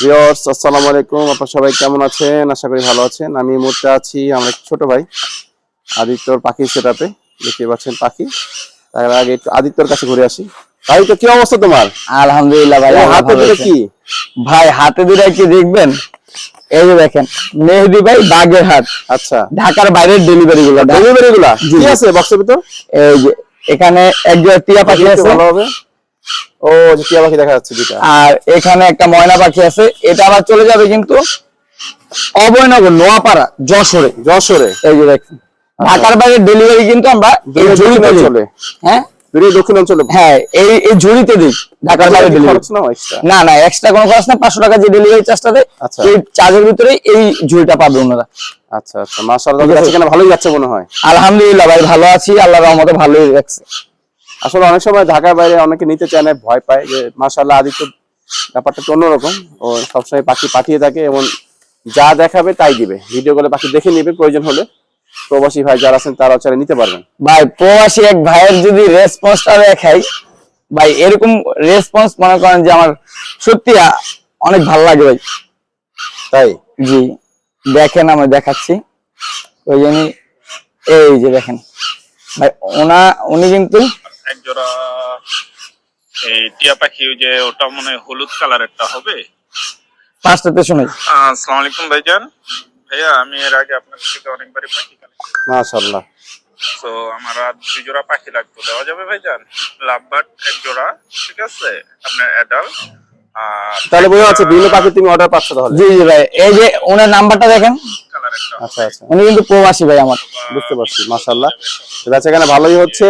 Viewers আসসালামু আলাইকুম। আপনারা সবাই কেমন আছেন? আশা করি ভালো আছেন। আমি আছি আমার ছোট ভাই আদিত্যর পাখি সেটাপে দেখতে পাচ্ছেন পাখি। তার আগে একটু আদিত্যর কাছে ঘুরে আসি। ভাই তো কি অবস্থা তোমার? আলহামদুলিল্লাহ ভাই হাতে দুটো কি? ভাই হাতে দুটা কি দেখবেন? এই যে দেখেন মেহেদি ভাই বাগের হাট আচ্ছা। ঢাকার বাইরের ডেলিভারি গুলো। ডেলিভারি গুলা? কি আছে বক্সের ভিতর? এই যে এখানে এক জোড়া টিয়া পাখি আছে। ভালো হবে। ও যে টিয়া পাখি দেখা যাচ্ছে দুটা আর এখানে একটা ময়না পাখি আছে এটা আবার চলে যাবে কিন্তু অভয়নগর নোয়াপাড়া যশোরে। যশোরে? এই যে দেখেন ঢাকার বাইরের ডেলিভারি কিন্তু আমরা এই ঝুড়িতে। অঞ্চলে হ্যাঁ? দক্ষিণ অঞ্চলে? হ্যাঁ এই এই ঝুড়িতে দিই ঢাকার ডেলিভারি extra? না না এক্সট্রা কোনো খরচ না পাঁচশো টাকা যে ডেলিভারি চার্জটা দেয় আচ্ছা। এই চার্জের ভিতরে এই ঝুড়িটা পাবে ওনারা। আচ্ছা আচ্ছা মাশাআল্লাহ ভালোই যাচ্ছে মনে হয়। আলহামদুলিল্লাহ ভাই ভালো আছি আল্লাহ রহমতে ভালোই রাখছে আসলে অনেক সময় ঢাকার বাইরে অনেকে নিতে চায় না ভয় পায় যে মাশাল্লাহ আদিত্য ব্যাপারটা তো অন্যরকম। ও সবসময় পাখি পাঠিয়ে থাকে এবং যা দেখাবে তাই দিবে। ভিডিও করে পাখি দেখে নিবে প্রয়োজন হলে। প্রবাসী ভাই যারা আছেন তারা চাইলে নিতে পারবেন। ভাই প্রবাসী এক ভাইয়ের যদি রেসপন্সটা দেখাই ভাই এরকম রেসপন্স মনে করেন যে আমার সত্যি অনেক ভালো লাগে ভাই। তাই? জি দেখেন আমি দেখাচ্ছি। ওই জন্যই এই যে দেখেন। ভাই ওনা উনি কিন্তু এক জোড়া এই টিয়া পাখি ওই যে ওটা মনে হয় হলুদ কালারেরটা হবে? পাঁচটাতে শুনে। আসসালামু আলাইকুম ভাইজান। ভাইয়া আমি এর আগে আপনার থেকে অনেকবারই পাখি কালেক্ট মাশাল্লাহ তো আমার আর দুই জোড়া পাখি লাগতো দেওয়া যাবে ভাইজান? লাভবার্ড এক জোড়া ঠিক আছে? আপনার অ্যাডাল্ট তাহলে বোঝা যাচ্ছে বিভিন্ন পাখি তুমি অর্ডার পাচ্ছ তাহলে। জি জি ভাই। এই যে ওনার নাম্বারটা দেখেন। উনি কিন্তু প্রবাসী ভাই আমার বুঝতে পারছি মাশাল্লাহ বেচা কেনা ভালোই হচ্ছে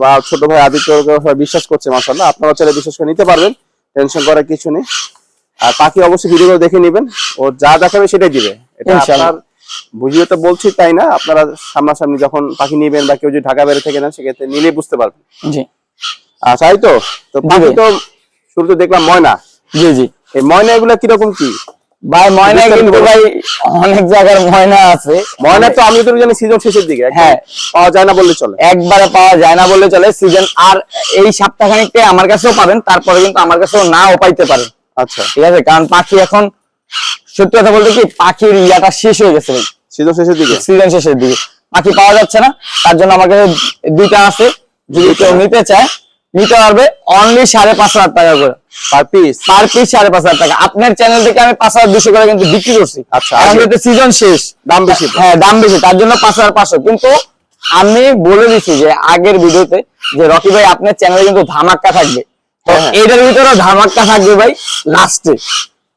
বা ছোট ভাই আদিত্যকে বিশ্বাস করছে মাশাল্লাহ আপনারা চাইলে বিশ্বাস করে নিতে পারবেন টেনশন করার কিছু নেই। আর পাখি অবশ্যই ভিডিও দেখে নেবেন ও যা দেখাবে সেটাই দিবে। এটা আপনার বুঝিয়ে তো বলছি তাই না আপনারা সামনাসামনি যখন পাখি নিবেন বা কেউ যদি ঢাকা বাইরে থেকে নেন সেক্ষেত্রে নিলে বুঝতে পারবেন। জি। আচ্ছা তো? তো পাখি তো শুরুতে দেখলাম ময়না। জি জি। এই ময়না এগুলা কীরকম কি? ভাই ময়না কিন্তু। ভাই অনেক জায়গার ময়না আছে। ময়না তো আমি তো জানি সিজন শেষের দিকে। হ্যাঁ। পাওয়া যায় না বললে চলে। একবারে পাওয়া যায় না বললে চলে। সিজন আর এই সপ্তাহখানিকটা আমার কাছেও পাবেন তারপরে কিন্তু আমার কাছেও নাও পাইতে পারেন। আচ্ছা। ঠিক আছে? কারণ পাখি এখন সত্যি কথা বলতে কি পাখির ইয়াটা শেষ হয়ে গেছে সিজন শেষের দিকে? সিজন শেষের দিকে। পাখি পাওয়া যাচ্ছে না তার জন্য আমার কাছে দুইটা আছে। যদি কেউ নিতে চায় নিতে পারবে অনলি সাড়ে পাঁচ হাজার টাকা করে। পার পিস পার পিস সাড়ে পাঁচ হাজার টাকা। আপনার চ্যানেল থেকে আমি পাঁচ হাজার দুশো করে কিন্তু বিক্রি করছি। আচ্ছা, সিজন শেষ। দাম বেশি হ্যাঁ দাম বেশি। তার জন্য পাঁচ হাজার পাঁচশো। কিন্তু আমি বলে দিচ্ছি যে আগের ভিডিওতে যে রকি ভাই আপনার চ্যানেলে কিন্তু ধামাক্কা থাকবে। তো হ্যাঁ, হ্যাঁ। এটার ভিতরে ধামাক্কা থাকবে ভাই লাস্টে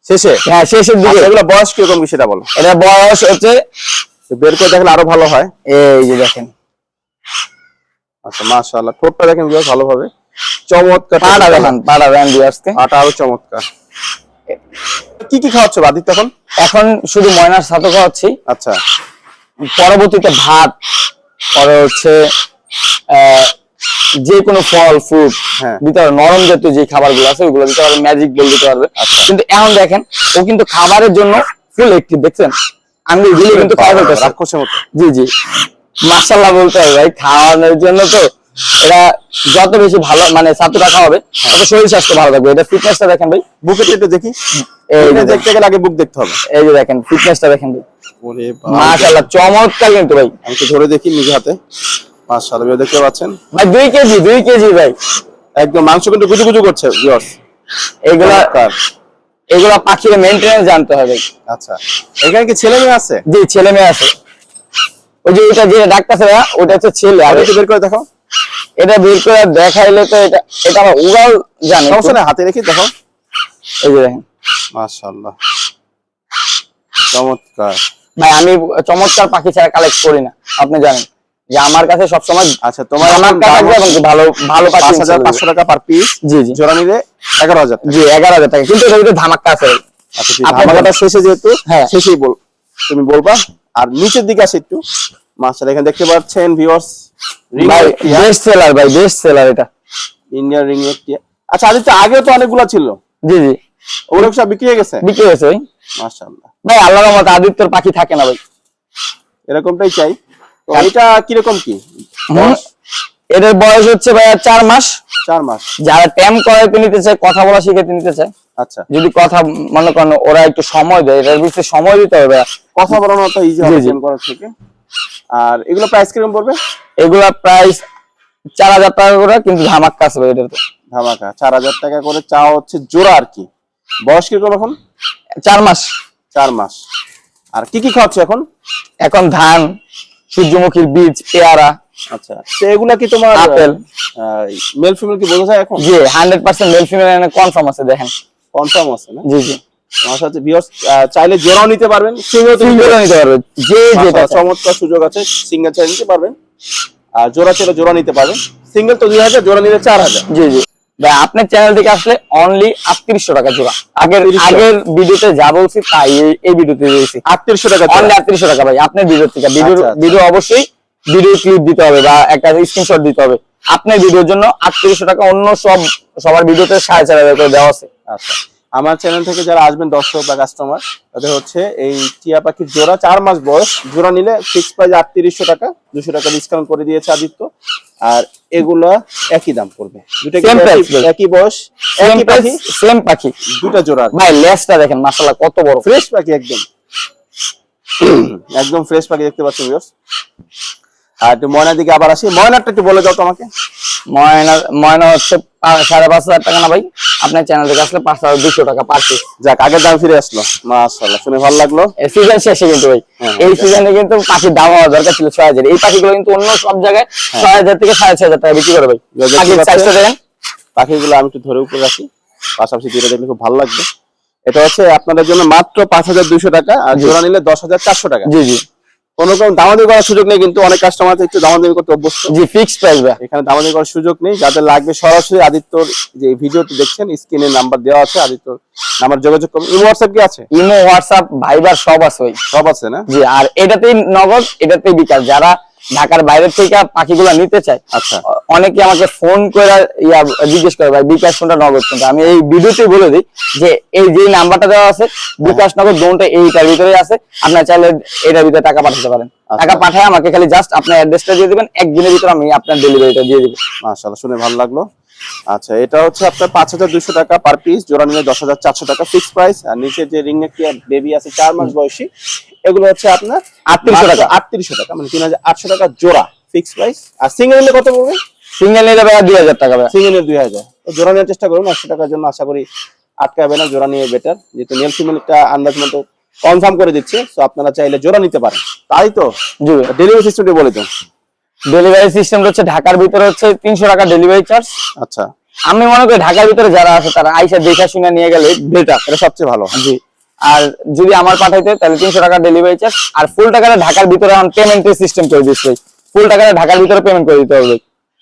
শেষে? হ্যাঁ শেষের দিকে। আচ্ছা, এগুলো বয়স কীরকম কি সেটা বলো। এটা বয়স হচ্ছে বের করে দেখলে আরও ভালো হয়। এই যে দেখেন। আচ্ছা মাশাআল্লাহ। ঠোঁটটা দেখেন ভালোভাবে। চমৎকার পাটা দেখেন পাটা দেন দিয়ে আসতে চমৎকার। কি কি খাওয়াচ্ছ আদিত্য এখন এখন শুধু ময়নার সাথে খাওয়াচ্ছি। আচ্ছা। পরবর্তীতে ভাত পরে হচ্ছে যে কোনো ফল ফ্রুট হ্যাঁ। দিতে পারবে নরম জাতীয় যে খাবারগুলো আছে ওগুলো দিতে পারবে ম্যাজিক বল দিতে পারবে। কিন্তু এখন দেখেন ও কিন্তু খাবারের জন্য ফুল একটি দেখছেন? আমি দিলে কিন্তু খাওয়া রাক্ষসের মতো। জি জি। মার্শাল্লাহ বলতে হবে ভাই খাওয়ানোর জন্য তো এটা যত বেশি ভালো মানে ছাত্রটা খাওয়াবে তত শরীর স্বাস্থ্য ভালো থাকবে। এটা ফিটনেসটা দেখেন ভাই। বুকের একটু দেখি। এই যে এটা দেখতে গেলে আগে বুক দেখতে হবে। এই যে দেখেন ফিটনেসটা দেখেন ভাই। ওরে মাশাল্লাহ চমৎকার কিন্তু ভাই। আমি তো ধরে দেখি নিজে হাতে। মাশাআল্লাহ ভিউ দেখতে পাচ্ছেন? ভাই দুই কেজি দুই কেজি ভাই। একদম মাংস কিন্তু গুজু গুজু করছে ভিউয়ার্স এগুলা এগুলা পাখির মেনটেনেন্স জানতে হবে আচ্ছা। এখানে কি ছেলে মেয়ে আছে? জি ছেলে মেয়ে আছে। ওই যে ওইটা যে ডাক্তার ওটা হচ্ছে ছেলে। আর একটু বের করে দেখো এটা বের করে দেখাইলে তো এটা এটা আমার উগাল জানে সমস্যা নেই হাতে রেখে দেখো এই যে দেখেন। মাশাআল্লাহ। চমৎকার। ভাই আমি চমৎকার পাখি ছাড়া কালেক্ট করি না আপনি জানেন। যে আমার কাছে সবসময় আচ্ছা তোমার আমার কাছে এবং ভালো ভালো পাখি পাঁচ হাজার ইনশাআল্লাহ পাঁচশো টাকা পার পিস জি জি। জোড়া নিলে এগারো হাজার জি এগারো হাজার টাকা। কিন্তু এটার ভিতরে ধামাক্কা আছে। আচ্ছা ধামাকাটা শেষে যেহেতু হ্যাঁ। শেষেই বল তুমি বলবা। আর নিচের দিকে আসে একটু। মাস্টার এখানে দেখতে পাচ্ছেন ভিউয়ার্স রিং বেস্ট সেলার ভাই বেস্ট সেলার এটা। ইন্ডিয়ান রিং আচ্ছা আদিত্য আগেও তো অনেকগুলো ছিল? জি জি। ওগুলো সব বিক্রি হয়ে গেছে? বিক্রি হয়েছে ভাই। মাশাআল্লাহ। ভাই আল্লাহর মতো আদিত্যর পাখি থাকে না ভাই। এরকমটাই চাই। তো এটা কি? হুম। এটার বয়স হচ্ছে ভাইয়া চার মাস। চার মাস। যারা ট্যাম করাইতে নিতে চায় কথা বলা শিখাইতে নিতে চায় আচ্ছা। যদি কথা মনে করেন ওরা একটু সময় দেয় এটার ভিতরে সময় দিতে হবে। কথা বলানো তো ইজি হবে জি। করার থেকে। আর এগুলো প্রাইস কীরকম পড়বে? এগুলা প্রাইস চার হাজার টাকা করে কিন্তু ধামাক্কা আছে এটার তো। ধামাকা চার হাজার টাকা করে চাওয়া হচ্ছে জোড়া আর কি। বয়স কীরকম এখন? চার মাস। চার মাস। আর কি কি খাওয়াচ্ছে এখন? এখন ধান সূর্যমুখীর বীজ পেয়ারা। আচ্ছা তো এগুলা কি তোমার আপেল। মেল ফিমেল কি বোঝা যায় এখন? জি hundred percent male female confirm আছে দেখেন। কনফার্ম আছে না? জি জি। আমার সাথে ভিউয়ার্স চাইলে জোড়াও নিতে পারবেন সিঙ্গেল সিঙ্গেলও নিতে পারবে। যে যেটা। চমৎকার সুযোগ আছে সিঙ্গেল চাইলে নিতে পারবেন। আর জোড়া চাইলে জোড়া নিতে পারবেন। সিঙ্গেল তো দুই হাজার জোড়া নিলে চার হাজার। জি জি। ভাই আপনার চ্যানেল থেকে আসলে অনলি আটত্রিশশো টাকা জোড়া। আগের 3800 আগের ভিডিওতে যা বলছি তাই এই- ভিডিওতে দিয়েছি। আটত্রিশশো টাকা অনলি আটত্রিশশো টাকা ভাই আপনার ভিডিও থেকে। ভিডিও আচ্ছা, আচ্ছা। ভিডিও অবশ্যই ভিডিও ক্লিপ দিতে হবে বা একটা স্ক্রিনশট দিতে হবে। আপনার ভিডিওর জন্য আটত্রিশশো টাকা অন্য সব সবার ভিডিওতে সাড়ে চার হাজার করে দেওয়া আছে। আচ্ছা। আমার চ্যানেল থেকে যারা আসবেন দর্শক বা কাস্টমার তাদের হচ্ছে এই টিয়া পাখির জোড়া চার মাস বয়স। জোড়া নিলে ফিক্স প্রাইস আটত্রিশশো টাকা দুশো টাকা ডিসকাউন্ট করে দিয়েছে আদিত্য। আর এগুলা একই দাম পড়বে। দুটা একই- বয়স একই পাখি সেম পাখি। দুটা জোড়া। ভাই লেসটা দেখেন মাসাল্লাহ কত বড়। ফ্রেশ পাখি একদম। একদম ফ্রেশ পাখি দেখতে পাচ্ছেন ভিউয়ার্স আর একটু ময়নার দিকে আবার আসি। ময়নারটা একটু বলে দাও তো আমাকে ময়না ময়না হচ্ছে সাড়ে পাঁচ হাজার টাকা না ভাই? আপনার চ্যানেল থেকে আসলে পাঁচ হাজার দুশো টাকা পার পিস যাক আগের দাম ফিরে আসলো। মাশাআল্লাহ শুনে ভালো লাগল। সিজন শেষে কিন্তু ভাই। হ্যাঁ, এই হ্যাঁ। সিজনে কিন্তু পাখির দাম হওয়া দরকার ছিল ছয় হাজার। এই পাখিগুলো কিন্তু অন্য সব জায়গায় ছয় হাজার থেকে সাড়ে ছয় হাজার টাকা বিক্রি করে ভাই। সাইজটা দেখেন। পাখিগুলো আমি একটু ধরে উপরে রাখি। পাশাপাশি দুটো দেখলে খুব ভালো লাগবে। এটা হচ্ছে আপনাদের জন্য মাত্র পাঁচ হাজার দুইশো টাকা আর জোড়া নিলে দশ হাজার চারশো টাকা। জি জি। কোনো রকম দামাদামি করার সুযোগ নেই কিন্তু অনেক কাস্টমার একটু দামাদামি করতে অভ্যস্ত। জি ফিক্সড প্রাইস ভাই। এখানে দামাদামি করার সুযোগ নেই যাদের লাগবে সরাসরি আদিত্যর যে ভিডিওটি দেখছেন স্ক্রিনে নাম্বার দেওয়া আছে আদিত্যর নাম্বার যোগাযোগ ইমো হোয়াটসঅ্যাপ কি আছে? ইমো হোয়াটসঅ্যাপ ভাইবার সব আছে সব আছে না? জি আর এটাতেই নগদ এটাতেই বিকাশ। যারা ঢাকার বাইরে থেকে পাখিগুলো নিতে চাই আচ্ছা। অনেকে আমাকে ফোন করে ইয়া জিজ্ঞেস করে ভাই বিকাশ কোনটা নগদ কোনটা? আমি এই ভিডিওতে বলে দিই যে এই যে নাম্বারটা দেওয়া আছে বিকাশ নগদ দোনটা এইটার ভিতরে আছে। আপনার চাইলে এটার ভিতরে টাকা পাঠাতে পারেন। আচ্ছা। টাকা পাঠায় আমাকে খালি জাস্ট আপনার অ্যাড্রেসটা দিয়ে দিবেন একদিনের ভিতরে আমি আপনার ডেলিভারিটা দিয়ে দিবেন মাশাআল্লাহ শুনে ভালো লাগল। আচ্ছা এটা হচ্ছে আপনার পাঁচ হাজার দুশো টাকা পার পিস জোড়া নিলে দশ হাজার চারশো টাকা ফিক্স প্রাইস আর নিচে যে রিং নেক বেবি আছে চার মাস বয়সী এগুলো হচ্ছে আপনার 3800 টাকা। আটত্রিশশো টাকা মানে তিন হাজার আটশো টাকা জোড়া ফিক্স প্রাইস আর সিঙ্গেল নিলে কত পড়বে? সিঙ্গেল নিলে ভাই দুই হাজার টাকা সিঙ্গেল দুই হাজার। জোড়া নেওয়ার চেষ্টা করুন একশো টাকার জন্য আশা করি আটকাবে না জোড়া নিয়ে বেটার যেহেতু মেল ফিমেলটা আন্দাজ মতো কনফার্ম করে দিচ্ছে তো আপনারা চাইলে জোড়া নিতে পারেন। তাই তো? জি ডেলিভারি সিস্টেমটি বলে দিন। ডেলিভারি সিস্টেম হচ্ছে ঢাকার ভিতরে হচ্ছে তিনশো টাকা ডেলিভারি চার্জ আচ্ছা। আমি মনে করি ঢাকার ভিতরে যারা আছে তারা আইসা দেখা শুনে নিয়ে গেলে বেটার এটা সবচেয়ে ভালো। জি। আর যদি আমার পাঠাইতে তাহলে তিনশো টাকা ডেলিভারি চার্জ আর ফুল টাকাটা ঢাকার ভিতরে এখন পেমেন্টের সিস্টেম করে দিচ্ছে। ফুল টাকাটা ঢাকার ভিতরে পেমেন্ট করে দিতে হবে।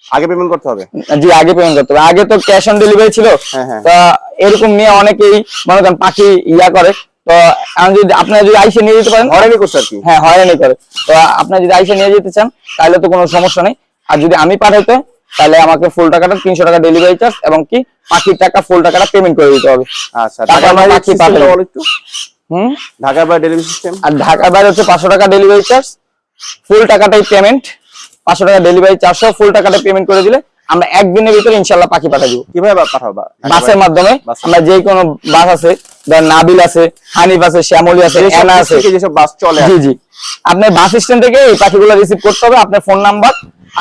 আগে পেমেন্ট করতে হবে? জি আগে পেমেন্ট করতে হবে। আগে তো ক্যাশ অন ডেলিভারি ছিল। হ্যাঁ, হ্যাঁ। তা এরকম নিয়ে অনেকেই মনে করেন পাখি ইয়া করে। তো যদি আপনারা যদি আইসে নিয়ে যেতে পারেন হয়রানি করছে আর কি? হ্যাঁ হয়রানি করে। তো আপনারা যদি আইসে নিয়ে যেতে চান তাহলে তো কোনো সমস্যা নেই। আর যদি আমি পাঠাইতে তাহলে আমাকে ফুল টাকাটা তিনশো টাকা ডেলিভারি চার্জ এবং কি পাখির টাকা ফুল টাকাটা পেমেন্ট করে দিতে হবে। আচ্ছা তারপর ঢাকার বাইরে পাখি system টা পাঠাই। বলো একটু। হুম? ঢাকার বাইরে ডেলিভারি সিস্টেম আর ঢাকার বাইরে হচ্ছে পাঁচশো টাকা ডেলিভারি চার্জ ফুল টাকাটাই পেমেন্ট পাঁচশো টাকা ডেলিভারি চার্জ ফুল টাকাটা পেমেন্ট করে দিলে আমরা একদিনের ভিতরে ইনশাল্লাহ পাখি পাঠা দিব কীভাবে পাঠাবা বাসের মাধ্যমে। আমরা যে কোনো বাস আছে ধর নাবিল আছে হানিফ আছে শ্যামলি আছে এনা আছে। যেসব বাস চলে জি জি। আপনার বাস স্ট্যান্ড থেকে এই পাখিগুলো রিসিভ করতে হবে আপনার ফোন নাম্বার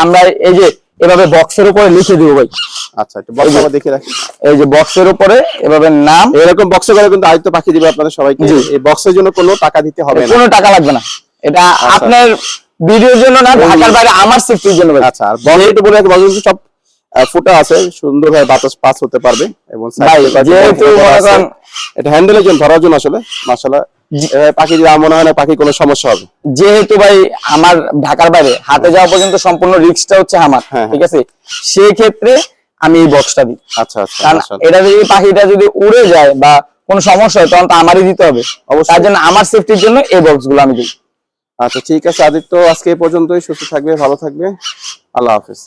আমরা এই যে এভাবে বক্সের উপরে লিখে দিব ভাই। আচ্ছা একটু বক্স আবার দেখে রাখি। এই যে বক্সের উপরে এভাবে নাম। এরকম বক্সে করে কিন্তু আদিত্য পাখি দিবে আপনাদের সবাইকে। এই বক্সের জন্য কোনো টাকা দিতে হবে না। কোনো টাকা লাগবে না। এটা আপনার ভিডিওর জন্য না ঢাকার বাইরে আমার সেফটির জন্য আচ্ছা আর একটু বলে কিন্তু সব ফুটা আছে সুন্দরভাবে বাতাস পাস হতে পারবে এবং এটা হ্যান্ডেলের জন্য ধরার জন্য আসলে এভাবে পাখি মনে হয় না পাখি কোনো সমস্যা হবে। যেহেতু ভাই আমার ঢাকার বাইরে হাতে যাওয়া পর্যন্ত সম্পূর্ণ রিস্কটা হচ্ছে আমার হ্যাঁ, ঠিক আছে? সেই ক্ষেত্রে আমি এই বক্সটা দিই। আচ্ছা আচ্ছা কারণ এটা যদি পাখিটা যদি উড়ে যায় বা কোনো সমস্যা হয় তখন তো আমারই দিতে হবে। অবশ্যই। তার জন্য আমার সেফটির জন্য এই বক্সগুলো আমি দিই। আচ্ছা ঠিক আছে আদিত্য আজকে এই পর্যন্তই। সুস্থ থাকবে ভালো থাকবে। আল্লাহ হাফেজ।